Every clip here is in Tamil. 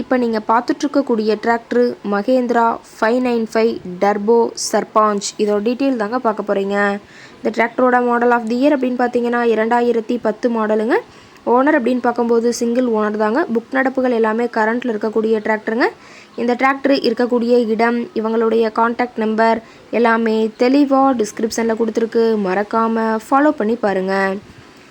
இப்போ நீங்கள் பார்த்துட்ருக்கக்கூடிய tractor Mahindra five nine five turbo Sarpanch இதோட டீட்டெயில் தாங்க பார்க்க போகிறீங்க இந்த டிராக்டரோட மாடல் ஆஃப் தி இயர் அப்படின்னு பார்த்தீங்கன்னா இரண்டாயிரத்தி பத்து மாடலுங்க ஓனர் அப்படின்னு பார்க்கும்போது சிங்கிள் ஓனர் தாங்க. புக் நடப்புகள் எல்லாமே கரண்ட்டில் இருக்கக்கூடிய டிராக்டருங்க இந்த டிராக்டர் இருக்கக்கூடிய இடம் இவங்களுடைய காண்டாக்ட் நம்பர் எல்லாமே தெளிவாக டிஸ்கிரிப்ஷனில் கொடுத்துருக்கு. மறக்காமல் ஃபாலோ பண்ணி பாருங்கள்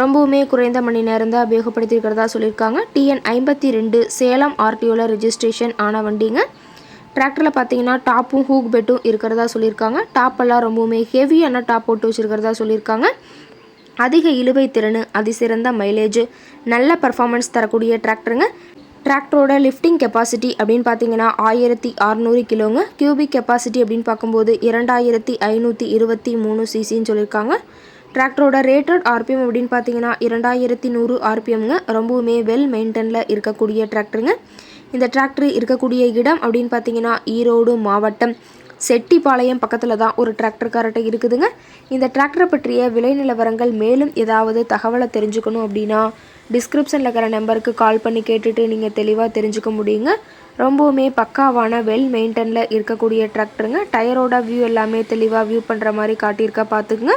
ரொம்பவுமே குறைந்த மணி நேரம் தான் உபயோகப்படுத்தியிருக்கிறதா சொல்லியிருக்காங்க. டிஎன் ஐம்பத்தி ரெண்டு சேலம் ஆர்டிஓவில் ரிஜிஸ்ட்ரேஷன் ஆன வண்டிங்க. டிராக்டரில் பார்த்தீங்கன்னா டாப்பும் ஹூக் பெட்டும் இருக்கிறதா சொல்லியிருக்காங்க. டாப்பெல்லாம் ரொம்பவுமே ஹெவியான டாப் போட்டு வச்சுருக்கிறதா சொல்லியிருக்காங்க. அதிக இழுவை திறன் அதிசிறந்த மைலேஜ் நல்ல பர்ஃபார்மன்ஸ் தரக்கூடிய டிராக்டருங்க டிராக்டரோட லிஃப்டிங் கெப்பாசிட்டி அப்படின்னு பார்த்தீங்கன்னா ஆயிரத்தி அறநூறு கிலோங்க. கியூபிக் கெப்பாசிட்டி அப்படின்னு பார்க்கும்போது இரண்டாயிரத்தி ஐநூற்றி இருபத்தி மூணு சிசின்னு சொல்லியிருக்காங்க. டிராக்டரோட ரேட்டட் ஆர்பிஎம் அப்படின்னு பார்த்தீங்கன்னா இரண்டாயிரத்தி நூறு ஆர்பிஎம்ங்க ரொம்பவுமே வெல் மெயின்டெனில் இருக்கக்கூடிய டிராக்டருங்க இந்த டிராக்டர் இருக்கக்கூடிய இடம் அப்படின்னு பார்த்தீங்கன்னா ஈரோடு மாவட்டம் செட்டிப்பாளையம் பக்கத்தில் தான் ஒரு டிராக்டர் இருக்குதுங்க. இந்த டிராக்டரை பற்றிய விலை நிலவரங்கள் மேலும் ஏதாவது தகவலை தெரிஞ்சுக்கணும் அப்படின்னா டிஸ்கிரிப்ஷனில் இருக்கிற நம்பருக்கு கால் பண்ணி கேட்டுட்டு நீங்கள் தெளிவாக தெரிஞ்சுக்க முடியுங்க. ரொம்பவுமே பக்காவான வெல் மெயின்டெனில் இருக்கக்கூடிய டிராக்டருங்க டயரோட வியூ எல்லாமே தெளிவாக வியூ பண்ணுற மாதிரி காட்டியிருக்கா பார்த்துக்குங்க.